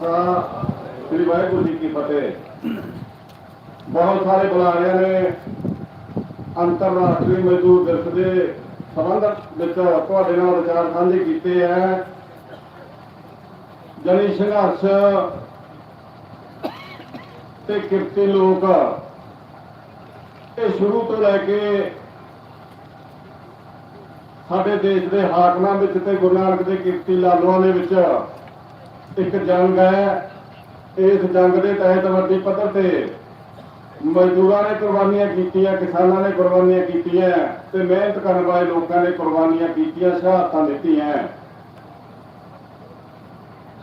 ਸ੍ਰੀ ਵਾਹਿਗੁਰੂ ਜੀ ਕੀ ਫਤਿਹ। ਬਹੁਤ ਸਾਰੇ ਬੁਲਾਰਿਆਂ ਨੇ ਅੰਤਰਰਾਸ਼ਟਰੀ ਮਜ਼ਦੂਰ ਦਿਵਸ ਦੇ ਸੰਬੰਧ ਵਿੱਚ ਤੁਹਾਡੇ ਨਾਲ ਵਿਚਾਰ ਸਾਂਝੇ ਕੀਤੇ ਹੈ। ਜਨੀ ਸੰਘਰਸ਼ ਤੇ ਕਿਰਤੀ ਲੋਕ, ਇਹ ਸ਼ੁਰੂ ਤੋਂ ਲੈ ਕੇ ਸਾਡੇ ਦੇਸ਼ ਦੇ ਹਾਕਮਾਂ ਵਿੱਚ ਤੇ ਗੁਰੂ ਨਾਨਕ ਦੇ ਕਿਰਤੀ ਲਾਲੂਆਂ ਦੇ ਵਿੱਚ ਇੱਕ ਜੰਗ ਹੈ, ਇਸ ਜੰਗ ਦੇ ਤਹਿਤ ਵੱਡੀ ਪੱਧਰ ਤੇ ਮਜ਼ਦੂਰਾਂ ਨੇ ਕੁਰਬਾਨੀਆਂ ਕੀਤੀਆਂ, ਕਿਸਾਨਾਂ ਨੇ ਕੁਰਬਾਨੀਆਂ ਕੀਤੀਆਂ ਤੇ ਮਿਹਨਤ ਕਰਨ ਵਾਲੇ ਲੋਕਾਂ ਨੇ ਕੁਰਬਾਨੀਆਂ ਕੀਤੀਆਂ, ਸ਼ਹਾਦਤਾਂ ਦਿੱਤੀਆਂ।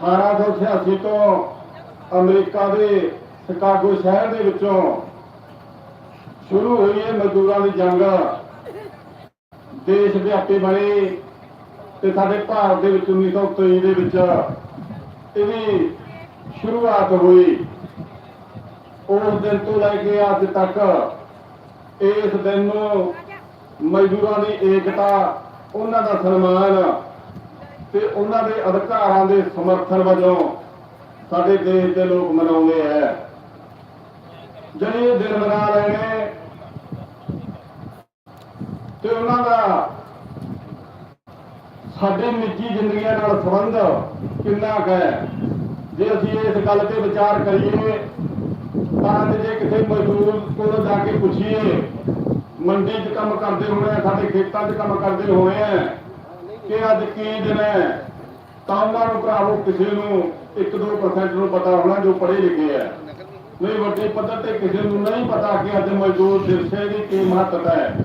1886 ਤੋਂ ਅਮਰੀਕਾ ਦੇ ਸ਼ਿਕਾਗੋ ਸ਼ਹਿਰ ਦੇ ਵਿੱਚੋਂ ਸ਼ੁਰੂ ਹੋਈ ਹੈ ਮਜ਼ਦੂਰਾਂ ਦੀ ਜੰਗ। ਦੇਸ਼ ਵਿਆਪੀ ਬਣੀ ਤੇ ਸਾਡੇ ਭਾਰਤ ਦੇ ਵਿੱਚ 1923 ਦੇ ਵਿੱਚ ਇਹਦੀ ਸ਼ੁਰੂਆਤ ਹੋਈ। ਉਸ ਦਿਨ ਤੋਂ ਲੈ ਕੇ ਅੱਜ ਤੱਕ ਇਸ ਦਿਨ ਨੂੰ ਮਜ਼ਦੂਰਾਂ ਦੀ ਏਕਤਾ, ਉਹਨਾਂ ਦਾ ਸਨਮਾਨ ਤੇ ਉਹਨਾਂ ਦੇ ਅਧਿਕਾਰਾਂ ਦੇ ਸਮਰਥਨ ਵਜੋਂ ਸਾਡੇ ਦੇਸ਼ ਦੇ ਲੋਕ ਮਨਾਉਂਦੇ ਹੈ। ਜਿਹੜੇ ਇਹ ਦਿਨ ਮਨਾ ਰਹੇ ਨੇ ਤੇ ਉਹਨਾਂ ਦਾ ਸਾਡੇ ਨਿੱਜੀ ਜ਼ਿੰਦਗੀਆਂ ਨਾਲ ਸੰਬੰਧ ਕਿੰਨਾ ਹੈ? ਜੇ ਅਸੀਂ ਇਸ ਗੱਲ ਤੇ ਵਿਚਾਰ ਕਰੀਏ, ਤਾਂ ਜੇ ਕਿਸੇ ਮਜ਼ਦੂਰ ਕੋਲ ਜਾ ਕੇ ਪੁੱਛੀਏ, ਮੰਡੀ 'ਚ ਕੰਮ ਕਰਦੇ ਹੋਣੇ ਆ, ਸਾਡੇ ਖੇਤਾਂ 'ਚ ਕੰਮ ਕਰਦੇ ਹੋਣੇ ਆ, ਕਿ ਅੱਜ ਕੀ ਦਿਨ ਹੈ? ਤਾਂ ਉਹਨਾਂ ਨੂੰ ਭਰਾਵੋ ਕਿਸੇ ਨੂੰ 1-2% ਨੂੰ ਪਤਾ ਹੋਣਾ ਜੋ ਪੜ੍ਹੇ ਲਿਖੇ ਆ। ਨਹੀਂ ਵੱਡੇ ਪੱਧਰ ਤੇ ਕਿਸੇ ਨੂੰ ਨਹੀਂ ਪਤਾ ਕਿ ਅੱਜ ਮਜ਼ਦੂਰ ਦਿਵਸੇ ਦੀ ਕੀ ਮਹੱਤਤਾ ਹੈ।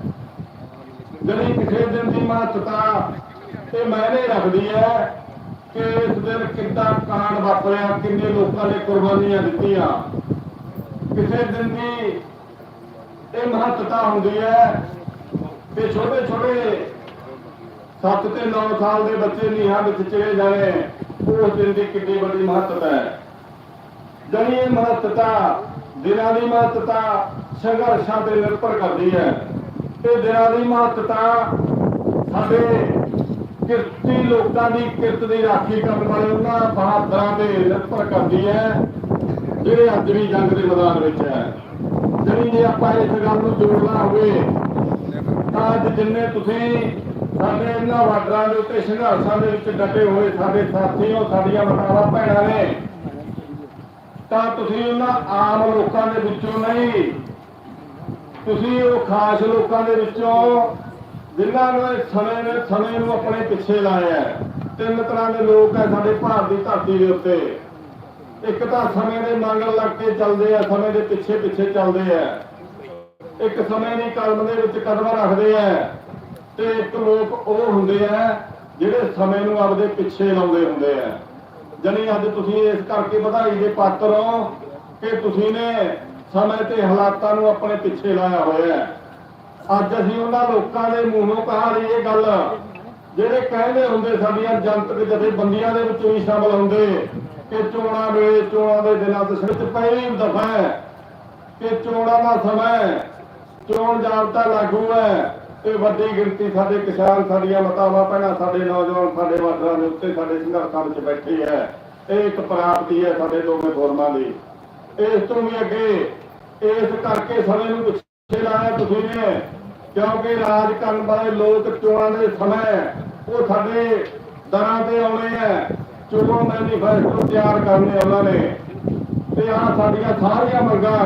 ਜਿਹੜੀ ਕਿਸੇ ਦਿਨ ਦੀ ਮਹੱਤਤਾ ਇਹ ਮਾਇਨੇ ਰੱਖਦੀ ਹੈ ਕਿ ਇਸ ਦਿਨ ਕਿੱਦਾਂ ਕਾਂਡ ਵਾਪਰਿਆ, ਕਿੰਨੇ ਲੋਕਾਂ ਨੇ ਕੁਰਬਾਨੀਆਂ ਦਿੱਤੀਆਂ। ਕਿਸੇ ਦਿਨ ਦੀ ਇਹ ਮਹੱਤਤਾ ਹੁੰਦੀ ਹੈ ਕਿ ਛੋਟੇ ਛੋਟੇ 7 ਤੇ 9 ਸਾਲ ਦੇ ਬੱਚੇ ਨੀਹਾਂ ਵਿੱਚ ਚਲੇ ਜਾਣੇ, ਉਸ ਦਿਨ ਦੀ ਕਿੰਨੀ ਵੱਡੀ ਮਹੱਤਤਾ ਹੈ। ਜਣੀ ਇਹ ਮਹੱਤਤਾ, ਦਿਨਾਂ ਦੀ ਮਹੱਤਤਾ ਸੰਘਰਸ਼ਾਂ ਤੇ ਨਿਰਭਰ ਕਰਦੀ ਹੈ। ਤੇ ਦਿਨਾਂ ਦੀ ਮਹੱਤਤਾ ਸਾਡੇ ਕਿਰਤੀ ਲੋਕਾਂ ਦੀ ਕਿਰਤ ਦੀ ਰਾਖੀ ਕਰਨ ਵਾਲੇ ਉਹਨਾਂ ਬਹਾਦਰਾਂ ਤੇ ਨਿਰਭਰ ਕਰਦੀ ਹੈ, ਜਿਹੜੇ ਅੱਜ ਵੀ ਜੰਗ ਦੇ ਮੈਦਾਨ ਵਿੱਚ ਹੈ। ਜਿਹੜੀ ਜੇ ਆਪਾਂ ਇਸ ਗੱਲ ਨੂੰ ਜੋੜਨਾ ਹੋਵੇ ਤਾਂ ਅੱਜ ਜਿੰਨੇ ਤੁਸੀਂ ਸਾਡੇ ਇਹਨਾਂ ਵਾਡਰਾਂ ਦੇ ਉੱਤੇ ਸੰਘਰਸ਼ਾਂ ਦੇ ਵਿੱਚ ਡਟੇ ਹੋਏ ਸਾਡੇ ਸਾਥੀਓ, ਸਾਡੀਆਂ ਮਾਤਾਵਾਂ ਭੈਣਾਂ ਨੇ, ਤਾਂ ਤੁਸੀਂ ਉਹਨਾਂ ਆਮ ਲੋਕਾਂ ਦੇ ਵਿੱਚੋਂ ਨਹੀਂ, ਤੁਸੀਂ ਉਹ ਖਾਸ ਲੋਕਾਂ ਦੇ ਵਿੱਚੋਂ ਜਿਨ੍ਹਾਂ ਨੂੰ ਸਮੇਂ ਨੇ ਸਮੇਂ ਨੂੰ ਆਪਣੇ ਪਿੱਛੇ ਲਾਇਆ ਹੈ। ਤਿੰਨ ਤਰ੍ਹਾਂ ਦੇ ਲੋਕ ਹੈ ਸਾਡੇ ਭਾਰਤ ਦੀ ਧਰਤੀ ਦੇ ਉੱਤੇ। ਇੱਕ ਤਾਂ ਸਮੇਂ ਦੇ ਮੰਗਲ ਲੱਗ ਕੇ ਚੱਲਦੇ ਆ, ਸਮੇਂ ਦੇ ਪਿੱਛੇ ਪਿੱਛੇ ਚੱਲਦੇ ਆ। ਇੱਕ ਸਮੇਂ ਦੀ ਕਲਮ ਦੇ ਵਿੱਚ ਕਦਮ ਰੱਖਦੇ ਆ। ਤੇ ਇੱਕ ਲੋਕ ਉਹ ਹੁੰਦੇ ਆ ਜਿਹੜੇ ਸਮੇਂ ਨੂੰ ਆਪਦੇ ਪਿੱਛੇ ਲਾਉਂਦੇ ਹੁੰਦੇ ਆ। ਜਣੀ ਅੱਜ ਤੁਸੀਂ ਇਸ ਕਰਕੇ ਵਧਾਈ ਦੇ ਪਾਤਰ ਹੋ ਕਿ ਤੁਸੀਂ ਨੇ ਸਮੇਂ ਤੇ ਹਾਲਾਤਾਂ ਨੂੰ ਆਪਣੇ ਪਿੱਛੇ ਲਾਇਆ ਹੋਇਆ ਹੈ। ਅੱਜ ਅਸੀਂ ਉਹਨਾਂ ਲੋਕਾਂ ਦੇ ਮੂੰਹੋਂ ਕਹਾ ਲਈ ਇਹ ਗੱਲ, ਜਿਹੜੇ ਕਹਿੰਦੇ ਹੁੰਦੇ ਸਾਡੀਆਂ ਜਨਤਕ ਜਥੇਬੰਦੀਆਂ ਦੇ ਵਿੱਚ ਵੀ ਸ਼ਾਮਲ ਹੁੰਦੇ, ਕਿ ਚੋਣਾਂ ਵੇਲੇ ਚੋਣਾਂ ਦੇ ਦਿਨਾਂ ਤੋਂ ਸਿਰ ਪਹਿਲੀ ਦਫਾ ਕਿ ਚੋਣਾਂ ਦਾ ਸਮਾਂ ਚੋਣ ਜਾਬਤਾ ਲਾਗੂ ਹੈ ਇਹ ਵੱਡੀ ਗਿਣਤੀ ਸਾਡੇ ਕਿਸਾਨ, ਸਾਡੀਆਂ ਮਤਾਵਾਂ, ਭੈਣਾਂ, ਸਾਡੇ ਨੌਜਵਾਨ, ਸਾਡੇ ਵਾਡਰਾਂ ਦੇ ਉੱਤੇ ਸਾਡੇ ਸੰਘਰਸ਼ਾਂ ਵਿੱਚ ਬੈਠੇ ਹੈ। ਇਹ ਇੱਕ ਪ੍ਰਾਪਤੀ ਹੈ ਸਾਡੇ ਦੋਵੇਂ ਫੋਰਮਾਂ ਦੀ। ਇਸ ਤੋਂ ਵੀ ਅੱਗੇ, ਇਸ ਕਰਕੇ ਸਮੇਂ ਨੂੰ ਪਿੱਛੇ ਤੁਸੀਂ ਨੇ ਕਿਉਂਕਿ ਰਾਜ ਕਰਨ ਵਾਲੇ ਲੋਕ ਚੋਣਾਂ ਦੇ ਸਮੇਂ ਉਹ ਸਾਡੇ ਦਰਾਂ ਤੇ ਆਉਣੇ ਆ ਚੋਣ ਮੈਨੀਫੈਸਟੋ ਤਿਆਰ ਕਰਨੇ ਉਹਨਾਂ ਨੇ। ਤੇ ਆ ਸਾਡੀਆਂ ਸਾਰੀਆਂ ਮੰਗਾਂ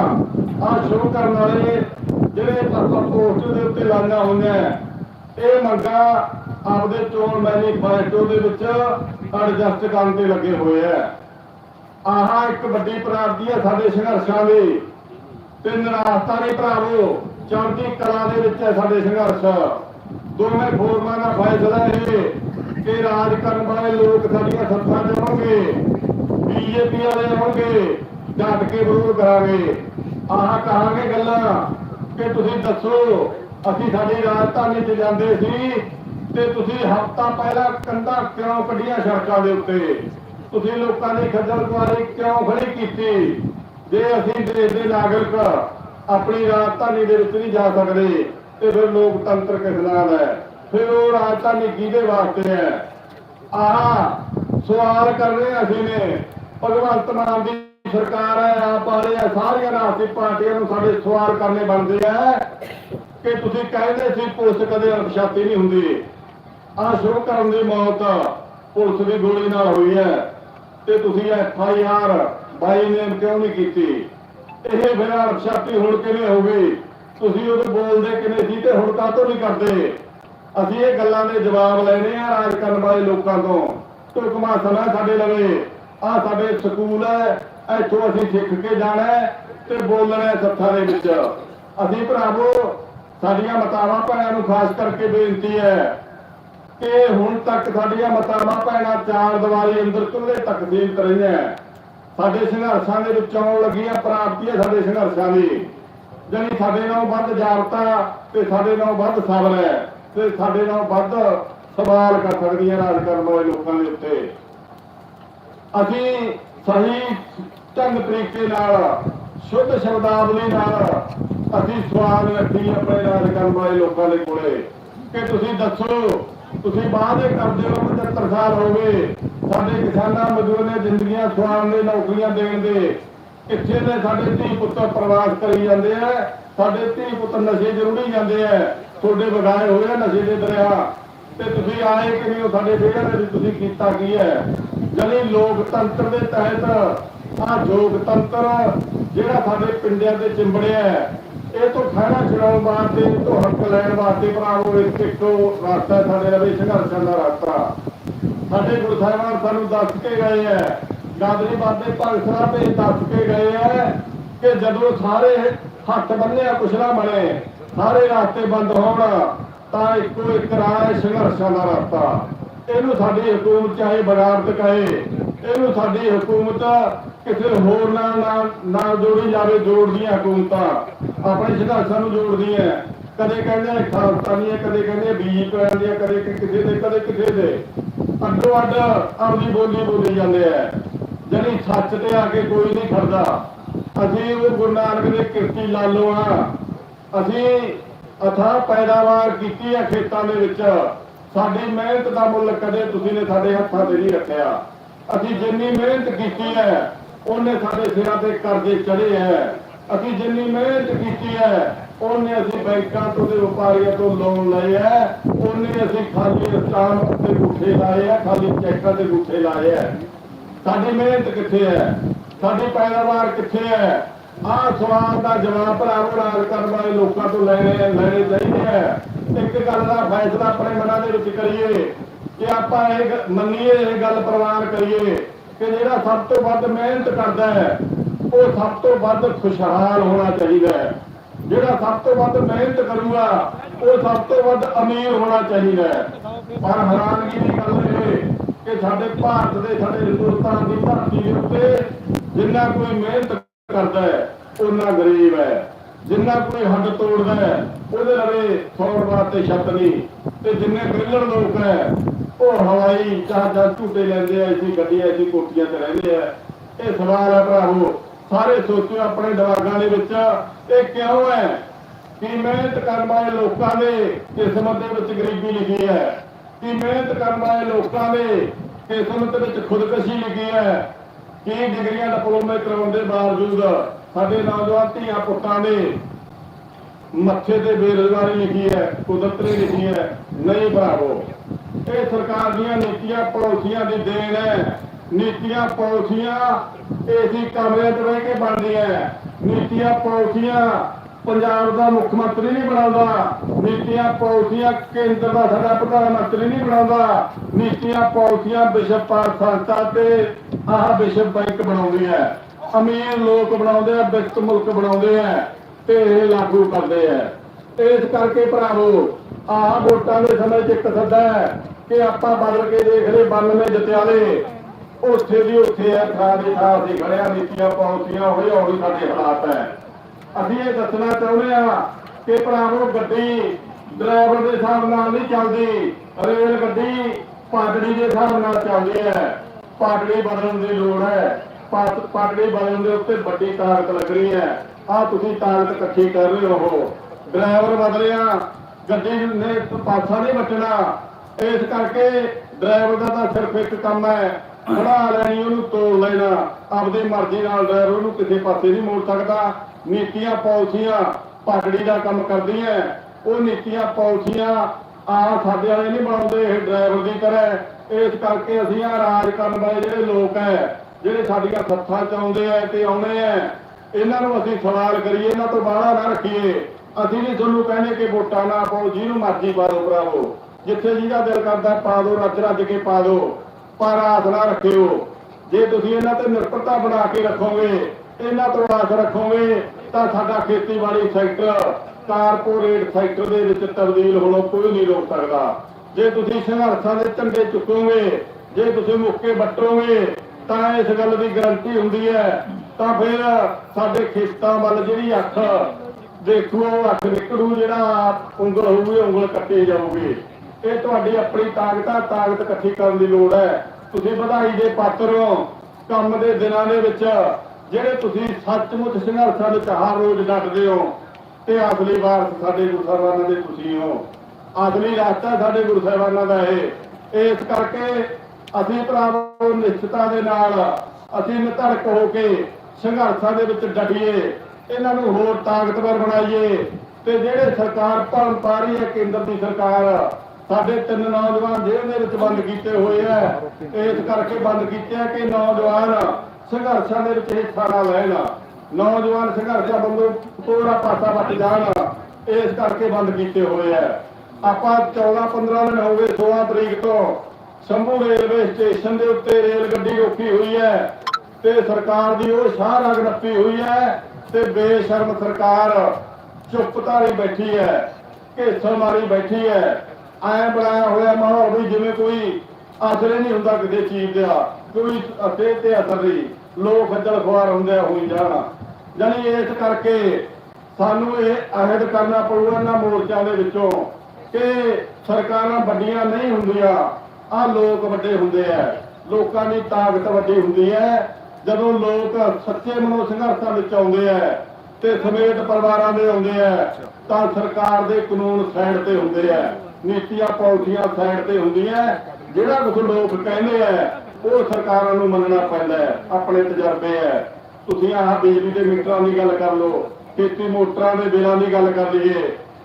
ਆ ਸ਼ੁਰੂ ਕਰਨ ਵਾਲੇ ਜਿਹੜੇ ਪਰਪਾ ਪੋਸਟ ਦੇ ਉੱਤੇ ਲਾਈਆਂ ਹੋਈਆਂ ਇਹ ਮੰਗਾਂ ਆਪਦੇ ਚੋਣ ਮੈਨੀਫੈਸਟੋ ਦੇ ਵਿੱਚ ਐਡਜਸਟ ਕਰਨ ਤੇ ਲੱਗੇ ਹੋਏ ਆ ਆਹ ਇੱਕ ਵੱਡੀ ਪ੍ਰਾਪਤੀ ਹੈ ਸਾਡੇ ਸੰਘਰਸ਼ਾਂ ਦੀ। ਤੇ ਨਿਰਾਸ਼ਤਾ ਨਹੀਂ ਭਰਾਵੋ, ਚੜ੍ਹਦੀ ਕਲਾ ਦੇ ਵਿੱਚ ਹੈ ਸਾਡੇ ਸੰਘਰਸ਼। ਦੋਵੇਂ ਫੋਰਮਾਂ ਦਾ ਫੈਸਲਾ ਇਹ ਕਿ ਰਾਜ ਕਰਨ ਵਾਲੇ ਲੋਕ ਸਾਡੀਆਂ ਸੱਤਾਂ ਦੇ ਆਉਣਗੇ ਬੀਜੇਪੀ ਵਾਲੇ ਆਉਣਗੇ ਡਟ ਕੇ ਵਿਰੋਧ ਕਰਾਂਗੇ। ਆਹ ਕਹਾਂਗੇ ਗੱਲਾਂ ਕਿ ਤੁਸੀਂ ਦੱਸੋ, ਅਸੀਂ ਸਾਡੀ ਰਾਜਧਾਨੀ 'ਚ ਜਾਂਦੇ ਸੀ ਤੇ ਤੁਸੀਂ ਹਫ਼ਤਾ ਪਹਿਲਾਂ ਕੰਧਾਂ ਕਿਉਂ ਕੱਢੀਆਂ ਸੜਕਾਂ ਦੇ ਉੱਤੇ? ਤੁਸੀਂ ਲੋਕਾਂ ਦੀ ਖੱਜਲ ਖੁਆਰੀ ਕਿਉਂ ਖੜੀ ਕੀਤੀ? ਜੇ ਅਸੀਂ ਦੇਸ਼ ਦੇ ਨਾਗਰਿਕ ਆਪਣੀ ਰਾਜਧਾਨੀ ਦੇ ਵਿੱਚ ਨਹੀਂ ਜਾ ਸਕਦੇ, ਤੇ ਫਿਰ ਲੋਕਤੰਤਰ ਕਿਸ ਨਾਲ ਹੈ? ਫਿਰ ਉਹ ਰਾਜਧਾਨੀ ਕਿਹਦੇ ਵਾਸਤੇ ਹੈ? ਆਹ ਸਵਾਲ ਕਰ ਰਹੇ ਅਸੀਂ ਨੇ। ਭਗਵੰਤ ਮਾਨ ਦੀ ਸਰਕਾਰ ਹੈ, ਆਪ ਵਾਲੇ ਆ ਸਾਰੀਆਂ ਰਾਜਨੀਤਿਕ ਪਾਰਟੀਆਂ ਨੂੰ ਸਾਡੇ ਸਵਾਲ ਕਰਨੇ ਬਣਦੇ ਆ। ਕਿ ਤੁਸੀਂ ਕਹਿੰਦੇ ਸੀ ਪੁਲਿਸ ਕਦੇ ਅਣਪਛਾਤੀ ਨਹੀਂ ਹੁੰਦੀ। ਆ ਸ਼ੁਭ ਕਰਨ ਦੀ ਮੌਤ ਪੁਲਿਸ ਦੀ ਗੋਲੀ ਨਾਲ ਹੋਈ ਹੈ। ਤੇ ਤੁਸੀਂ ਐਫ ਆਈ ਆਰ ਬਾਈ ਨੇਮ ਕਿਉਂ ਨਹੀਂ ਕੀਤੀ? ਇਹ ਫਿਰ ਅਣਪਛਾਤੀ ਹੁਣ ਕਿਵੇਂ ਹੋ ਗਈ ਤੁਸੀਂ ਉਦੋਂ ਬੋਲਦੇ ਕਿਵੇਂ ਸੀ ਤੇ ਹੁਣ ਕਾਹਤੋਂ ਨਹੀਂ ਕਰਦੇ? ਅਸੀਂ ਇਹ ਗੱਲਾਂ ਦੇ ਜਵਾਬ ਲੈਣੇ ਆ ਰਾਜ ਕਰਨ ਵਾਲੇ ਲੋਕਾਂ ਤੋਂ। ਟੁਕਮਾ ਸਮਾਂ ਸਾਡੇ ਲਵੇ। ਆ ਸਾਡੇ ਸਕੂਲ ਹੈ, ਇੱਥੋਂ ਅਸੀਂ ਸਿੱਖ ਕੇ ਜਾਣਾ ਤੇ ਬੋਲਣਾ ਹੈ ਸੱਥਾਂ ਦੇ ਵਿੱਚ। ਅਸੀਂ ਭਰਾਵੋ, ਸਾਡੀਆਂ ਮਤਾਵਾਂ ਭੈਣਾਂ ਨੂੰ ਖਾਸ ਕਰਕੇ ਬੇਨਤੀ ਹੈ ਕਿ ਹੁਣ ਤੱਕ ਸਾਡੀਆਂ ਮਤਾਵਾਂ ਭੈਣਾਂ ਚਾਰ ਦੀਵਾਰੀ ਅੰਦਰ ਚੁੱਲ੍ਹੇ ਤੱਕ ਸੀਮਤ ਰਹੀਆਂ। ਸਾਡੇ ਸੰਘਰਸ਼ਾਂ ਦੇ ਵਿੱਚ ਆਉਣ ਲੱਗੀਆਂ ਪ੍ਰਾਪਤੀਆਂ ਸਾਡੇ ਸੰਘਰਸ਼ਾਂ ਦੀ। ਜਾਣੀ ਸਾਡੇ ਨਾਲੋਂ ਵੱਧ ਜਾਗਰਤਾ ਤੇ ਸਾਡੇ ਨਾਲੋਂ ਵੱਧ ਸਬਰ ਹੈ ਤੇ ਸਾਡੇ ਨਾਲੋਂ ਵੱਧ ਸਵਾਲ ਕਰ ਸਕਦੀਆਂ ਰਾਜ ਕਰਨ ਵਾਲੇ ਲੋਕਾਂ ਦੇ ਉੱਤੇ। ਅਸੀਂ ਸਹੀ ਢੰਗ ਤਰੀਕੇ ਨਾਲ, ਸ਼ੁੱਧ ਸ਼ਬਦਾਵਲੀ ਨਾਲ ਅਸੀਂ ਸਵਾਲ ਰੱਖੀ ਆਪਣੇ ਰਾਜ ਕਰਨ ਵਾਲੇ ਲੋਕਾਂ ਦੇ ਕੋਲੇ। ਕਿ ਤੁਸੀਂ ਦੱਸੋ, ਤੁਸੀਂ ਵਾਅਦੇ ਕਰਦੇ ਹੋ 75 ਸਾਲ ਹੋ ਗਏ ਸਾਡੇ ਕਿਸਾਨਾਂ ਮਜ਼ਦੂਰ ਨੇ ਜ਼ਿੰਦਗੀਆਂ ਸਵਾਰਨ ਦੇ ਨੌਕਰੀਆਂ ਦੇਣ ਦੇ। ਕਿੱਥੇ ਨੇ ਸਾਡੇ ਧੀ ਪੁੱਤਰ ਪ੍ਰਵਾਸ ਕਰੀ ਜਾਂਦੇ ਆ। ਸਾਡੇ ਧੀ ਪੁੱਤਰ ਨਸ਼ੇ ਜ਼ਰੂਰੀ ਜਾਂਦੇ ਆ। ਤੁਹਾਡੇ ਵਗਾਏ ਹੋਏ ਆ ਨਸ਼ੇ ਦੇ ਦਰਿਆ। ਤੇ ਤੁਸੀਂ ਆਏ ਕਿ ਨਹੀਂ ਉਹ ਸਾਡੇ ਵਿਹੜੇ ਦੇ ਤੁਸੀਂ ਕੀਤਾ ਕੀ ਹੈ? ਜਨੀ ਲੋਕਤੰਤਰ ਦੇ ਤਹਿਤ ਆ ਲੋਕਤੰਤਰ ਜਿਹੜਾ ਸਾਡੇ ਪਿੰਡਾਂ ਦੇ ਚਿੰਬੜਿਆ ਹੈ, ਇਹ ਤੋਂ ਖਹਿੜਾ ਛਡਾਉਣ ਵਾਸਤੇ ਤੋਂ ਹੱਕ ਲੈਣ ਵਾਸਤੇ ਭਰਾਵੋ ਇੱਕ ਇੱਕੋ ਰਸਤਾ ਸਾਡੇ ਲਵੇ ਸੰਘਰਸ਼ਾਂ ਦਾ ਰਸਤਾ। ਸਾਡੇ ਗੁਰੂ ਸਾਹਿਬਾਨ ਸਾਨੂੰ ਦੱਸ ਕੇ ਗਏ ਹੈ ਗਾਦਰੀ ਬਾਬੇ ਭਗਤ ਸਾਹਿਬ ਇਹ ਦੱਸ ਕੇ ਗਏ ਹੈ ਕਿ ਜਦੋਂ ਸਾਰੇ ਹੱਥ ਬੰਨਿਆ ਕੁਸ਼ਲਾ ਬਣੇ ਸਾਰੇ ਰਾਸਤੇ ਬੰਦ ਹੋਣ ਤਾਂ ਇੱਕੋ ਇੱਕ ਰਾਹ ਹੈ ਸੰਘਰਸ਼ਾਂ ਦਾ ਰਸਤਾ। ਇਹਨੂੰ ਸਾਡੀ ਹਕੂਮਤ ਚਾਹੇ ਬਗਾਵਤ ਕਹੇ ਇਹਨੂੰ ਸਾਡੀ ਹਕੂਮਤ ਕਿਸੇ ਹੋਰ ਨਾਲ ਨਾ ਜੋੜੀ ਜਾਵੇ ਜੋੜਦੀਆਂ ਹਕੂਮਤਾਂ। ਆਪਣੇ ਸੰਘਰਸ਼ਾਂ ਨੂੰ ਜੋੜਦੀਆਂ। ਕਦੇ ਕਹਿੰਦੇ ਆ ਖਾਲਸਾਨੀ ਹੈ ਕਦੇ ਕਹਿੰਦੇ ਬੀਜੇਪੀ ਵਾਲਿਆਂ ਹੈ, ਕਦੇ ਕਿਸੇ ਦੇ ਕਦੇ ਕਿਸੇ ਦੇ। ਅੱਡੋ ਅੱਡ ਆਪਦੀ ਬੋਲੀ ਬੋਲੀ ਜਾਂਦੇ ਆ। ਜਣੀ ਸੱਚ ਤੇ ਆ ਕੇ ਕੋਈ ਨਹੀਂ ਖੜਦਾ। ਅਸੀਂ ਉਹ ਗੁਰੂ ਨਾਨਕ ਦੇ ਕਿਰਤੀ ਲਾਲੋ ਆ ਅਸੀਂ ਅਥਾਹ ਪੈਦਾਵਾਰ ਕੀਤੀ ਹੈ ਖੇਤਾਂ ਦੇ ਵਿੱਚ। ਸਾਡੀ ਮਿਹਨਤ ਦਾ ਮੁੱਲ ਕਦੇ ਤੁਸੀਂ ਨੇ ਸਾਡੇ ਹੱਥਾਂ ਤੇ ਨਹੀਂ ਰੱਖਿਆ। ਅਸੀਂ ਜਿੰਨੀ ਮਿਹਨਤ ਕੀਤੀ ਹੈ, ਉਹਨੇ ਸਾਡੇ ਸਿਰਾਂ ਤੇ ਕਰਜ਼ੇ ਚੜੇ ਹੈ। ਅਸੀਂ ਜਿੰਨੀ ਮਿਹਨਤ ਕੀਤੀ ਹੈ ਉਹਨੇ ਅਸੀਂ ਬੈਂਕਾਂ ਤੋਂ ਤੇ ਵਪਾਰੀਆਂ ਤੋਂ ਲੋਨ ਲਏ ਹੈ ਉਹਨੇ ਅਸੀਂ ਖਾਲੀ ਸਟਾਂਪ ਤੇ ਗੁੱਠੇ ਲਾਏ ਹੈ ਖਾਲੀ ਚੈੱਕਾਂ ਤੇ ਗੁੱਠੇ ਲਾਏ ਹੈ ਸਾਡੀ ਮਿਹਨਤ ਕਿੱਥੇ ਹੈ ਸਾਡੀ ਪੈਦਾਵਾਰ ਕਿੱਥੇ ਹੈ ਆਹ ਸਵਾਲ ਦਾ ਜਵਾਬ ਭਰਾਵੋ, ਰਾਜ ਕਰਨ ਵਾਲੇ ਲੋਕਾਂ ਤੋਂ ਲੈਣੇ ਲੈਣੇ ਚਾਹੀਦੇ ਹੈ ਇੱਕ ਗੱਲ ਦਾ ਫੈਸਲਾ ਆਪਣੇ ਮਨਾਂ ਦੇ ਵਿੱਚ ਕਰੀਏ ਕਿ ਆਪਾਂ ਇਹ ਮੰਨੀਏ, ਇਹ ਗੱਲ ਪ੍ਰਵਾਨ ਕਰੀਏ ਕਿ ਜਿਹੜਾ ਸਭ ਤੋਂ ਵੱਧ ਮਿਹਨਤ ਕਰਦਾ ਹੈ, ਉਹ ਸਭ ਤੋਂ ਵੱਧ ਖੁਸ਼ਹਾਲ ਹੋਣਾ ਚਾਹੀਦਾ ਹੈ। ਜਿਹੜਾ ਸਭ ਤੋਂ ਵੱਧ ਮਿਹਨਤ ਕਰੂਗਾ, ਉਹ ਸਭ ਤੋਂ ਵੱਧ ਅਮੀਰ ਹੋਣਾ ਚਾਹੀਦਾ ਪਰ ਹੈਰਾਨਗੀ ਦੀ ਗੱਲ ਇਹ ਕਿ ਸਾਡੇ ਭਾਰਤ ਦੇ, ਸਾਡੇ ਹਿੰਦੁਸਤਾਨ ਦੀ ਧਰਤੀ ਦੇ ਉੱਤੇ ਜਿੰਨਾ ਕੋਈ ਮਿਹਨਤ ਕਰਦਾ ਹੈ ਉਹਨਾਂ ਗਰੀਬ ਹੈ। ਜਿੰਨਾ ਕੋਈ ਹੱਡ ਤੋੜਦਾ ਹੈ, ਉਹਦੇ ਲਵੇ ਸੌਣ ਵਾਸਤੇ ਛੱਤ ਨਹੀਂ। ਤੇ ਜਿੰਨੇ ਵਿਹਲੜ ਲੋਕ ਹੈ, ਉਹ ਹਵਾਈ ਜਹਾਜ਼ਾਂ ਝੂਟੇ ਲੈਂਦੇ ਆ ਐਸੀ ਗੱਡੀਆਂ ਐਸੀ ਕੋਠੀਆਂ ਤੇ ਰਹਿੰਦੇ ਆ। ਇਹ ਸਵਾਲ ਹੈ ਭਰਾਵੋ ਸਾਰੇ ਸੋਚੋ ਆਪਣੇ ਦਿਮਾਗਾਂ ਦੇ ਵਿੱਚ, ਇਹ ਕਿਉਂ ਹੈ ਕਿ ਮਿਹਨਤ ਕਰਨ ਵਾਲੇ ਲੋਕਾਂ ਦੇ ਕਿਸਮਤ ਦੇ ਵਿੱਚ ਗਰੀਬੀ ਲਿਖੀ ਹੈ? ਕਿ ਮਿਹਨਤ ਕਰਨ ਵਾਲੇ ਲੋਕਾਂ ਦੇ ਕਿਸਮਤ ਵਿੱਚ ਖੁਦਕਸ਼ੀ ਲਿਖੀ ਹੈ? ਕੀ ਡਿਗਰੀਆਂ, ਡਿਪਲੋਮੇ ਕਰਾਉਣ ਦੇ ਬਾਵਜੂਦ ਸਾਡੇ ਨੌਜਵਾਨ ਧੀਆਂ ਪੁੱਤਾਂ ਦੇ ਮੱਥੇ ਤੇ ਬੇਰੁਜ਼ਗਾਰੀ ਲਿਖੀ ਹੈ, ਕੁਦਰਤ ਨੇ ਲਿਖੀ ਹੈ, ਨਹੀਂ ਭਰਾਵੋ। ਇਹ ਸਰਕਾਰ ਦੀਆਂ ਨੀਤੀਆਂ, ਪਾਲਿਸੀਆਂ ਦੀ ਦੇਣ ਹੈ। ਨੀਤੀਆਂ, ਪਾਲਿਸੀਆਂ ਏਸੀ ਕਮਰੇ 'ਚ ਰਹਿ ਕੇ ਬਣਦੀਆਂ ਨੀਤੀਆਂ ਪਾਲਿਸੀਆਂ ਪੰਜਾਬ ਦਾ ਮੁੱਖ ਮੰਤਰੀ ਨਹੀਂ ਬਣਾਉਂਦਾ। ਨੀਤੀਆਂ ਪਾਲਿਸੀਆਂ ਕੇਂਦਰ ਦਾ ਸਾਡਾ ਪ੍ਰਧਾਨ ਮੰਤਰੀ ਨਹੀਂ ਬਣਾਉਂਦਾ। ਨੀਤੀਆਂ ਪਾਲਿਸੀਆਂ ਵਿਸ਼ਵ ਪਾਕ ਸੰਸਥਾ ਤੇ ਆਹ ਵਿਸ਼ਵ ਬੈਂਕ ਬਣਾਉਂਦੀ ਹੈ ਅਮੀਰ ਲੋਕ ਬਣਾਉਂਦੇ ਆ ਵਿਕਤ ਮੁਲਕ ਬਣਾਉਂਦੇ ਆ ਤੇ ਇਹ ਲਾਗੂ ਕਰਦੇ ਆ ਇਸ ਕਰਕੇ ਭਰਾਵੋ, ਆਹ ਵੋਟਾਂ ਦੇ ਸਮੇਂ 'ਚ ਇੱਕ ਸੱਦਾ ਹੈ ਕਿ ਆਪਾਂ ਬਦਲ ਕੇ ਦੇਖ ਲਏ 92 ਜਤਿਆਲੇ ਉੱਥੇ ਦੀ ਉੱਥੇ ਹੈ ਥਾਂ ਦੀ ਥਾਂ ਅਸੀਂ ਖੜਿਆ ਨੀਤੀਆਂ ਪਾਲਿਸੀਆਂ ਹੋਈ ਹੌਲੀ ਸਾਡੇ ਹਾਲਾਤ ਹੈ। ਅਸੀਂ ਇਹ ਦੱਸਣਾ ਚਾਹੁੰਦੇ ਆ ਕਿ ਭਰਾਵੋ, ਗੱਡੀ ਡਰਾਈਵਰ ਦੇ ਹਿਸਾਬ ਨਾਲ ਨਹੀਂ ਚੱਲਦੀ, ਰੇਲ ਗੱਡੀ ਪਾਟੜੀ ਦੇ ਹਿਸਾਬ ਨਾਲ ਚੱਲਦੀ ਹੈ। ਪਾਟੜੀ ਬਦਲਣ ਦੀ ਲੋੜ ਹੈ। ਪਾਟੜੀ ਬਦਲਣ ਦੇ ਉੱਤੇ ਵੱਡੀ ਤਾਕਤ ਲੱਗ ਰਹੀ ਹੈ। ਆ ਤੁਸੀਂ ਤਾਕਤ ਇਕੱਠੀ ਕਰ ਰਹੇ ਹੋ। ਡਰਾਈਵਰ ਬਦਲਿਆ, ਗੱਡੀ ਨੇ ਪਾਸਾ ਨਹੀਂ ਬਚਣਾ ਇਸ ਕਰਕੇ ਡਰਾਈਵਰ ਦਾ ਤਾਂ ਸਿਰਫ ਇੱਕ ਕੰਮ ਹੈ ਖੜਾ ਲੈਣੀ ਉਹਨੂੰ ਤੋੜ ਲੈਣਾ। ਆਪਦੀ ਮਰਜ਼ੀ ਨਾਲ ਡਰਾਈਵਰ ਉਹਨੂੰ ਕਿਸੇ ਪਾਸੇ ਨਹੀਂ ਮੋੜ ਸਕਦਾ। ਨੀਤੀਆਂ ਪਾਲਿਸੀਆਂ ਪਗੜੀ ਦਾ ਕੰਮ ਕਰਦੀਆਂ। ਉਹ ਨੀਤੀਆਂ ਪਾਲਿਸੀਆਂ ਆ ਸਾਡੇ ਵਾਲੇ ਨਹੀਂ ਬਣਾਉਂਦੇ, ਇਹ ਡਰਾਈਵਰ ਦੀ ਤਰ੍ਹਾਂ ਇਸ ਕਰਕੇ ਅਸੀਂ ਆ ਰਾਜ ਕਰਨ ਵਾਲੇ ਜਿਹੜੇ ਲੋਕ ਹੈ, ਜਿਹੜੇ ਸਾਡੀਆਂ ਸੱਥਾਂ ਚ ਆਉਂਦੇ ਆ ਤੇ ਆਉਣੇ ਆ ਇਹਨਾਂ ਨੂੰ ਅਸੀਂ ਸਵਾਲ ਕਰੀਏ, ਇਹਨਾਂ ਤੋਂ ਬਾਹਲਾ ਨਾ ਰੱਖੀਏ। ਅਸੀਂ ਨਹੀਂ ਤੁਹਾਨੂੰ ਕਹਿੰਦੇ ਕਿ ਵੋਟਾਂ ਨਾ ਪਾਓ, ਜਿਹਨੂੰ ਮਰਜ਼ੀ ਪਾ ਦਿਓ ਭਰਾਵੋ। ਜਿੱਥੇ ਜਿਹਦਾ ਦਿਲ ਕਰਦਾ, ਪਾ ਦਿਓ ਰੱਜ ਰੱਜ ਕੇ ਪਾ ਦਿਓ। ਪਰ ਆਸ ਰੱਖਿਓ। ਜੇ ਤੁਸੀਂ ਇਹਨਾਂ ਤੇ ਨਿਰਭਰਤਾ ਬਣਾ ਕੇ ਰੱਖੋਗੇ, ਇਹਨਾਂ ਤੋਂ ਆਸ ਰੱਖੋਗੇ, ਤਾਂ ਸਾਡਾ ਖੇਤੀਬਾੜੀ ਸੈਕਟਰ, ਕਾਰਪੋਰੇਟ ਸੈਕਟਰ ਦੇ ਵਿੱਚ ਤਬਦੀਲ ਹੋਣੋਂ ਕੋਈ ਨਹੀਂ ਰੋਕ ਸਕਦਾ। ਜੇ ਤੁਸੀਂ ਸੰਘਰਸ਼ਾਂ ਦੇ ਝੰਡੇ ਚੁੱਕੋਗੇ, ਜੇ ਤੁਸੀਂ ਮੁੱਕੇ ਵੱਟੋਗੇ, ਤਾਂ ਇਸ ਗੱਲ ਦੀ ਗਰੰਟੀ ਹੁੰਦੀ ਹੈ। ਤਾਂ ਫਿਰ ਸਾਡੇ ਖੇਤਾਂ ਵੱਲ ਜਿਹੜੀ ਅੱਖ, ਦੇਖੋ ਉਹ ਅੱਖ ਨਿਕਲੂ ਜਿਹੜਾ ਉਂਗਲ ਹੋਊਗੀ, ਉਂਗਲ ਕੱਟੇ ਜਾਊਗੀ। ਇਹ ਤੁਹਾਡੀ ਆਪਣੀ ਤਾਕਤਾਂ ਤਾਕਤ ਇਕੱਠੀ ਕਰਨ ਦੀ ਲੋੜ ਹੈ। ਤੁਸੀਂ ਵਧਾਈ ਦੇ ਪਾਤਰ ਹੋ। ਕੰਮ ਦੇ ਦਿਨਾਂ ਦੇ ਵਿੱਚ ਜਿਹੜੇ ਤੁਸੀਂ ਸੱਚਮੁੱਚ ਸੰਘਰਸ਼ਾਂ ਵਿੱਚ ਹਰ ਰੋਜ਼ ਡਟਦੇ ਹੋ, ਤੇ ਅਸਲੀ ਵਾਰਸ ਸਾਡੇ ਗੁਰੂ ਸਾਹਿਬਾਨਾਂ ਦੇ ਤੁਸੀਂ ਹੋ। ਅਸਲੀ ਰਸਤਾ ਸਾਡੇ ਗੁਰੂ ਸਾਹਿਬਾਨਾਂ ਦਾ ਇਹ। ਇਸ ਕਰਕੇ ਅਸੀਂ ਭਰਾਵੋ ਨਿਸ਼ਚਿਤਾ ਦੇ ਨਾਲ ਅਸੀਂ ਨਿਧੜਕ ਹੋ ਕੇ ਸੰਘਰਸ਼ਾਂ ਦੇ ਵਿੱਚ ਡਟੀਏ। ਇਹਨਾਂ ਨੂੰ ਹੋਰ ਤਾਕਤਵਰ ਬਣਾਈਏ। ਤੇ ਜਿਹੜੇ ਸਰਕਾਰ ਭਰਨ ਪਾ ਰਹੀ ਹੈ, ਕੇਂਦਰ ਦੀ ਸਰਕਾਰ ਸਾਡੇ ਤਿੰਨ ਨੌਜਵਾਨ ਜੇਲ੍ਹ ਦੇ ਵਿੱਚ ਬੰਦ ਕੀਤੇ ਹੋਏ ਆ। ਇਸ ਕਰਕੇ ਬੰਦ ਕੀਤੇ ਆ ਕਿ ਨੌਜਵਾਨ ਸੰਘਰਸ਼ਾਂ ਦੇ ਵਿੱਚ ਹਿੱਸਾ ਨਾ ਲੈਣ। ਨੌਜਵਾਨ ਸੰਘਰਸ਼ਾਂ ਵੱਲੋਂ ਥੋੜਾ ਪਾਸਾ ਵੱਟ ਜਾਣ। ਇਸ ਕਰਕੇ ਬੰਦ ਕੀਤੇ ਹੋਏ ਆ। ਆਪਾਂ 14 15 ਦਿਨ ਹੋ ਗਏ 16 ਤਰੀਕ ਤੋਂ। ਸ਼ੰਭੂ ਰੇਲਵੇ ਸਟੇਸ਼ਨ ਦੇ ਉੱਤੇ ਰੇਲ ਗੱਡੀ ਰੋਕੀ ਹੋਈ ਹੈ ਤੇ ਸਰਕਾਰ ਦੀ ਉਹ ਸ਼ਾਹ ਰਗ ਨੱਪੀ ਹੋਈ ਹੈ ਤੇ ਬੇਸ਼ਰਮ ਸਰਕਾਰ ਚੁੱਪ ਧਾਰੀ ਬੈਠੀ ਹੈ ਘੇਸਲ ਮਾਰੀ ਬੈਠੀ ਹੈ। ਐ ਬਣਾਇਆ ਹੋਇਆ ਮਾਹੌਲ ਵੀ ਜਿਵੇਂ ਕੋਈ ਅਸਰ ਨਹੀਂ ਹੁੰਦਾ ਕਿਸੇ ਚੀਜ਼ ਦਾ ਕੋਈ ਅਸੇ ਤੇ ਅਸਰ ਨਹੀਂ ਲੋਕ ਖੱਜਲ ਖੁਆਰ ਹੁੰਦੇ ਹੋਈ ਜਾਣਾ। ਜਾਨੀ ਇਸ ਕਰਕੇ ਸਾਨੂੰ ਇਹ ਅਹਿਦ ਕਰਨਾ ਪਊਗਾ ਇਹਨਾਂ ਮੋਰਚਿਆਂ ਦੇ ਵਿੱਚੋਂ ਕਿ ਸਰਕਾਰਾਂ ਵੱਡੀਆਂ ਨਹੀਂ ਹੁੰਦੀਆਂ ਆ ਲੋਕ ਵੱਡੇ ਹੁੰਦੇ ਆ। ਲੋਕਾਂ ਦੀ ਤਾਕਤ ਵੱਡੀ ਹੁੰਦੀ ਹੈ ਜਦੋਂ ਲੋਕ ਸੱਚੇ ਮਨੋ ਸੰਘਰਸ਼ਾਂ ਵਿੱਚ ਆਉਂਦੇ ਆ ਤੇ ਸਮੇਤ ਪਰਿਵਾਰਾਂ ਦੇ ਆਉਂਦੇ ਆ, ਤਾਂ ਸਰਕਾਰ ਦੇ ਕਾਨੂੰਨ ਸਾਈਡ ਤੇ ਹੁੰਦੇ ਆ। ਨੀਤੀਆਂ ਪਾਲਿਸੀਆਂ ਸਾਈਡ ਤੇ ਹੁੰਦੀਆਂ ਜਿਹੜਾ ਕੁਝ ਲੋਕ ਕਹਿੰਦੇ ਆ ਉਹ ਸਰਕਾਰਾਂ ਨੂੰ ਮੰਨਣਾ ਪੈਂਦਾ ਹੈ, ਆਪਣੇ ਤਜਰਬੇ ਹੈ। ਤੁਸੀਂ ਆਹ ਬਿਜਲੀ ਦੇ ਮੀਟਰਾਂ ਦੀ ਗੱਲ ਕਰ ਲਓ, ਖੇਤੀ ਮੋਟਰਾਂ ਦੇ ਬਿੱਲਾਂ ਦੀ ਗੱਲ ਕਰ ਲਈਏ,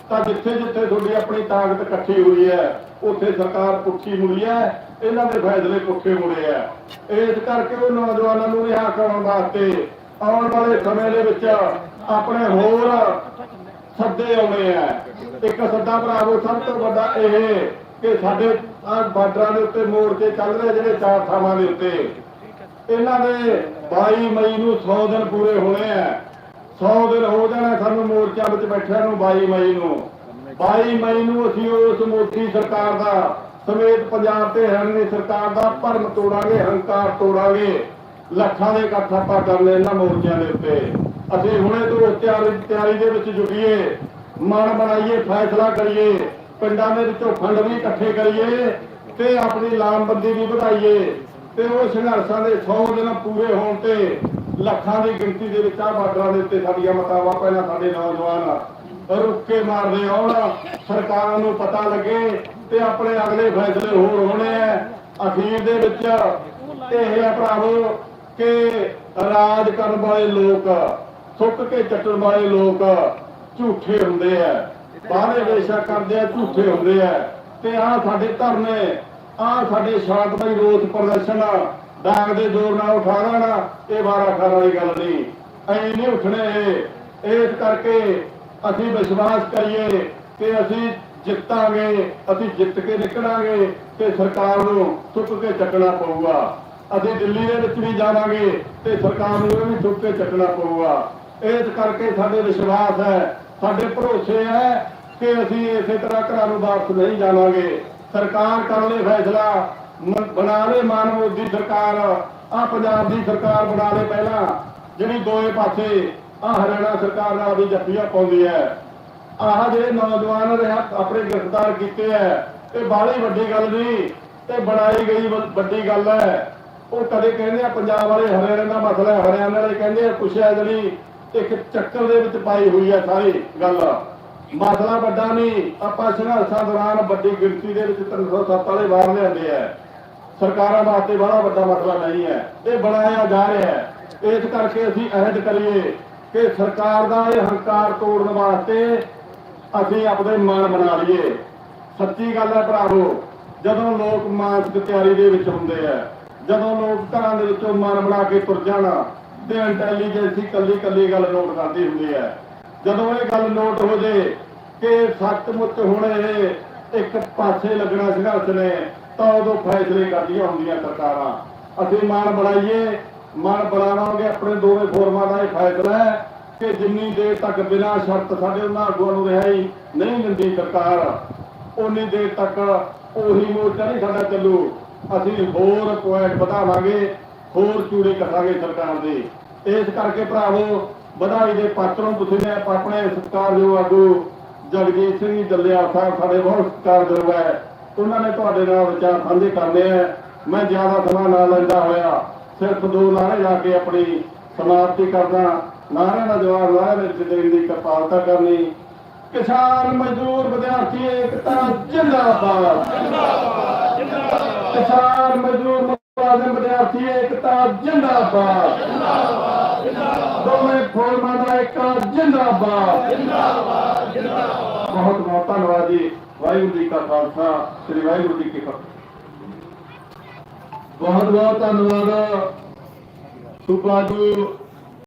ਤਾਂ ਜਿੱਥੇ ਜਿੱਥੇ ਤੁਹਾਡੀ ਆਪਣੀ ਤਾਕਤ ਇਕੱਠੀ ਹੋਈ ਹੈ, ਉੱਥੇ ਸਰਕਾਰ ਪੁੱਠੀ ਮੁੜੀ ਹੈ, ਇਹਨਾਂ ਦੇ ਫੈਸਲੇ ਪੁੱਠੇ ਮੁੜੇ ਆ ਇਸ ਕਰਕੇ ਉਹ ਨੌਜਵਾਨਾਂ ਨੂੰ ਰਿਹਾ ਕਰਨ ਵਾਸਤੇ ਆਉਣ ਵਾਲੇ ਸਮੇਂ ਦੇ ਵਿੱਚ ਆਪਣੇ ਹੋਰ ਸੱਦੇ ਆਉਣੇ ਆ। ਇੱਕ ਸੱਦਾ ਭਰਾਵੋ ਸਭ ਤੋਂ ਵੱਡਾ ਇਹ ਕਿ ਸਾਡੇ ਬਾਰਡਰਾਂ ਦੇ ਉੱਤੇ ਮੋੜ ਕੇ ਚੱਲ ਰਹੇ ਜਿਹੜੇ ਚਾਰ ਥਾਵਾਂ ਦੇ ਉੱਤੇ। ਇਹਨਾਂ ਦੇ 22 ਮਈ ਨੂੰ 100 ਦਿਨ ਪੂਰੇ ਹੋਣੇ ਆ। 100 ਦਿਨ ਹੋ ਜਾਣਾ ਸਾਨੂੰ ਮੋਰਚਾ ਵਿੱਚ ਬੈਠਿਆਂ ਨੂੰ 22 ਮਈ ਨੂੰ। 22 ਮਈ ਨੂੰ ਅਸੀਂ ਉਸ ਮੋਦੀ ਸਰਕਾਰ ਦਾ, ਸਮੇਤ ਪੰਜਾਬ ਤੇ ਹਰਿਆਣਾ ਸਰਕਾਰ ਦਾ ਭਰਮ ਤੋੜਾਂਗੇ, ਹੰਕਾਰ ਤੋੜਾਂਗੇ। ਲੱਖਾਂ ਦੇ ਇਕੱਠ ਆਪਾਂ ਕਰਨੇ ਇਹਨਾਂ ਮੋਰਚਿਆਂ ਦੇ ਉੱਤੇ। ਅਸੀਂ ਹੁਣੇ ਤੋਂ ਤਿਆਰੀ ਤਿਆਰੀ ਦੇ ਵਿੱਚ ਜੁਟੀਏ। ਮਨ ਬਣਾਈਏ, ਫੈਸਲਾ ਕਰੀਏ। ਪਿੰਡਾਂ ਦੇ ਵਿੱਚੋਂ ਫੰਡ ਵੀ ਇਕੱਠੇ ਕਰੀਏ ਤੇ ਆਪਣੀ ਲਾਮਬੰਦੀ ਵੀ ਵਧਾਈਏ ਤੇ ਉਹ ਸੰਘਰਸ਼ਾਂ ਦੇ 100 ਦਿਨ ਪੂਰੇ ਹੋਣ ਤੇ ਲੱਖਾਂ ਦੀ ਗਿਣਤੀ ਦੇ ਵਿੱਚ ਆ ਬਾਰਡਰਾਂ ਦੇ ਉੱਤੇ ਸਾਡੀਆਂ ਮਤਾਵਾਂ ਪਹਿਲਾਂ ਸਾਡੇ ਨੌਜਵਾਨ ਰੁੱਕੇ ਮਾਰਦੇ ਆਉਣ। ਸਰਕਾਰਾਂ ਨੂੰ ਪਤਾ ਲੱਗੇ ਤੇ ਆਪਣੇ ਅਗਲੇ ਫੈਸਲੇ ਹੋਰ ਹੋਣੇ ਆ। ਅਖੀਰ ਦੇ ਵਿੱਚ ਇਹ ਆ ਭਰਾਵੋ ਕਿ ਰਾਜ ਕਰਨ ਵਾਲੇ ਲੋਕ ਸੁੱਕ ਕੇ ਚੱਟਣ ਵਾਲੇ ਲੋਕ ਝੂਠੇ ਹੁੰਦੇ ਆ। ਬਾਹਰੇ ਦੇਸ਼ਾ ਕਰਦੇ ਆ, ਝੂਠੇ ਹੁੰਦੇ ਆ। ਤੇ ਆ ਸਾਡੇ ਧਰਨੇ ਆ ਸਾਡੇ ਸ਼ਾਂਤਮਈ ਰੋਸ ਪ੍ਰਦਰਸ਼ਨ, ਡਾਂਗ ਦੇ ਜ਼ੋਰ ਨਾਲ ਉਠਾ ਲੈਣਾ, ਇਹ ਵਾਰਾ ਖਾਣ ਵਾਲੀ ਗੱਲ ਨਹੀਂ। ਐ ਨਹੀਂ ਉੱਠਣੇ ਇਸ ਕਰਕੇ ਅਸੀਂ ਵਿਸ਼ਵਾਸ ਕਰੀਏ ਕਿ ਅਸੀਂ ਜਿੱਤਾਂਗੇ, ਅਸੀਂ ਜਿੱਤ ਕੇ ਨਿਕਲਾਂਗੇ ਤੇ ਸਰਕਾਰ ਨੂੰ ਸੁੱਕ ਕੇ ਚੱਕਣਾ ਪਊਗਾ। ਅਸੀਂ ਦਿੱਲੀ ਦੇ ਵਿੱਚ ਵੀ ਜਾਵਾਂਗੇ ਤੇ ਸਰਕਾਰ ਨੂੰ ਇਹ ਵੀ ਸੁੱਕ ਕੇ ਚੱਕਣਾ ਪਊਗਾ। ਇਸ ਕਰਕੇ ਸਾਡੇ ਵਿਸ਼ਵਾਸ ਹੈ, ਸਾਡੇ ਭਰੋਸੇ ਹੈ ਕਿ ਅਸੀਂ ਇਸੇ ਤਰ੍ਹਾਂ ਘਰਾਂ ਨੂੰ ਵਾਪਸ ਨਹੀਂ ਜਾਵਾਂਗੇ। ਸਰਕਾਰ ਕਰ ਲੈ ਫੈਸਲਾ ਬਣਾ ਲੈ ਮਾਨ ਮੋਦੀ ਸਰਕਾਰ ਆ ਪੰਜਾਬ ਦੀ ਸਰਕਾਰ ਬਣਾ ਲੈ ਪਹਿਲਾਂ। ਜਿਹੜੀ ਦੋਏ ਪਾਸੇ ਆ ਹਰਿਆਣਾ ਸਰਕਾਰ ਨਾਲ ਵੀ ਜੱਫੀਆਂ ਪਾਉਂਦੀ ਹੈ। ਆਹ ਜਿਹੜੇ ਨੌਜਵਾਨ ਰਿਹਾ ਆਪਣੇ ਗ੍ਰਿਫਤਾਰ ਕੀਤੇ ਐ ਇਹ ਬਾਹਲੀ ਵੱਡੀ ਗੱਲ ਨਹੀਂ ਤੇ ਬਣਾਈ ਗਈ ਵੱਡੀ ਗੱਲ ਹੈ। ਉਹ ਕਦੇ ਕਹਿੰਦੇ ਆ, ਪੰਜਾਬ ਵਾਲੇ ਹਰਿਆਣੇ ਦਾ ਮਸਲਾ ਹਰਿਆਣੇ ਵਾਲੇ ਕਹਿੰਦੇ ਆ ਪੁੱਛਿਆ ਹੈ ਜਿਹੜੀ ਇੱਕ ਚੱਕਰ ਦੇ ਵਿੱਚ ਪਾਈ ਹੋਈ ਹੈ ਸਾਰੀ ਗੱਲ। ਮਸਲਾ ਵੱਡਾ ਨਹੀਂ, ਆਪਾਂ ਸੰਘਰਸ਼ਾਂ ਦੌਰਾਨ ਵੱਡੀ ਗਿਣਤੀ ਦੇ ਵਿੱਚ 307 ਵਾਲੇ ਬਾਹਰ ਲਿਆਂਦੇ ਆ। ਸਰਕਾਰਾਂ ਵਾਸਤੇ ਬੜਾ ਵੱਡਾ ਮਸਲਾ ਨਹੀਂ ਹੈ। ਇਹ ਬਣਾਇਆ ਜਾ ਰਿਹਾ ਹੈ। ਇਸ ਕਰਕੇ ਅਸੀਂ ਅਹਿਦ ਕਰੀਏ ਕਿ ਸਰਕਾਰ ਦਾ ਇਹ ਹੰਕਾਰ ਤੋੜਨ ਵਾਸਤੇ ਅਸੀਂ ਆਪਣੇ ਮਨ ਬਣਾ ਲਈਏ। ਸੱਚੀ ਗੱਲ ਹੈ ਭਰਾਵੋ, ਜਦੋਂ ਲੋਕ ਮਾਨਸਿਕ ਤਿਆਰੀ ਦੇ ਵਿੱਚ ਹੁੰਦੇ ਆ, ਜਦੋਂ ਲੋਕ ਘਰਾਂ ਦੇ ਵਿੱਚੋਂ ਮਨ ਬਣਾ ਕੇ ਤੁਰ ਜਾਣਾ ਤੇ ਇੰਟੈਲੀਜੈਂਸੀ ਕੱਲੀ ਕੱਲੀ ਗੱਲ ਨੋਟ ਕਰਦੀ ਹੁੰਦੀ ਹੈ। ਜਦੋਂ ਇਹ ਗੱਲ ਨੋਟ ਹੋ ਜੇ ਕਿ ਸੱਚਮੁੱਚ ਹੁਣ ਇਹ ਇੱਕ ਪਾਸੇ ਲੱਗਣਾ ਸੰਘਰਸ਼ ਨੇ, ਤਾਂ ਉਦੋਂ ਫੈਸਲੇ ਕਰਦੀਆਂ ਹੁੰਦੀਆਂ ਸਰਕਾਰਾਂ। ਅਸੀਂ ਮਨ ਬਣਾਈਏ ਮਨ ਬਣਾਵਾਂਗੇ ਆਪਣੇ ਦੋਵੇਂ ਫੋਰਮਾਂ ਦਾ ਇਹ ਫੈਸਲਾ ਹੈ ਕਿ ਜਿੰਨੀ ਦੇਰ ਤੱਕ ਬਿਨਾਂ ਸ਼ਰਤ ਸਾਡੇ ਉਹਨਾਂ ਆਗੂਆਂ ਨੂੰ ਰਿਹਾਈ ਨਹੀਂ ਦਿੰਦੀ ਸਰਕਾਰ ਉਨੀ ਦੇਰ ਤੱਕ ਉਹੀ ਮੋਰਚਾ ਨਹੀਂ ਸਾਡਾ ਚੱਲੂ। ਅਸੀਂ ਹੋਰ ਪੁਆਇੰਟ ਵਧਾਵਾਂਗੇ। ਹੋਰ ਚੂੜੇ ਕੱਟਾਂਗੇ ਸਰਕਾਰ ਦੇ। ਇਸ ਕਰਕੇ ਭਰਾਵੋ, ਵਧਾਈ ਦੇ ਪਾਤਰੋਂ ਤੁਸੀਂ ਆਪਣੇ ਸਤਿਕਾਰਯੋਗ ਆਗੂ ਜਗਜੀਤ ਸਿੰਘ ਦੱਲਿਆ ਸਾਹਿਬ, ਸਾਡੇ ਬਹੁਤ ਸਤਿਕਾਰਯੋਗ ਹੈ। ਉਹਨਾਂ ਨੇ ਤੁਹਾਡੇ ਨਾਲ ਵਿਚਾਰ ਸਾਂਝੇ ਕਰਨੇ ਆ ਮੈਂ ਜ਼ਿਆਦਾ ਸਮਾਂ ਨਾ ਲੈਂਦਾ ਹੋਇਆ, ਸਿਰਫ ਦੋ ਨਾਰੇ ਜਾ ਕੇ ਆਪਣੀ ਸਮਾਪਤੀ ਕਰਦਾ ਨਾਰਿਆਂ ਦਾ ਜਵਾਬ ਨਾਰਿਆਂ ਦੇ ਵਿੱਚ ਦੇਣ ਦੀ ਕਿਰਪਾਲਤਾ ਕਰਨੀ। ਕਿਸਾਨ ਮਜ਼ਦੂਰ ਵਿਦਿਆਰਥੀ ਏਕਤਾ, ਜਿੰਦਾਬਾਦ। ਕਿਸਾਨ ਮਜ਼ਦੂਰ ਮੁਲਾਜ਼ਮ ਵਿਦਿਆਰਥੀ ਏਕਤਾ ਜਿੰਦਾਬਾਦ। ਦੋਵੇਂ ਫੋਰਮਾਂ ਦਾ ਇੱਕ ਜਿੰਦਾਬਾਦ। ਬਹੁਤ ਬਹੁਤ ਧੰਨਵਾਦ ਜੀ। ਵਾਹਿਗੁਰੂ ਜੀ ਕਾ ਖਾਲਸਾ ਸ੍ਰੀ ਵਾਹਿਗੁਰੂ ਜੀ ਕੀ ਫਤਿਹ। ਬਹੁਤ ਬਹੁਤ ਧੰਨਵਾਦ। ਸੁਪਾਜੂ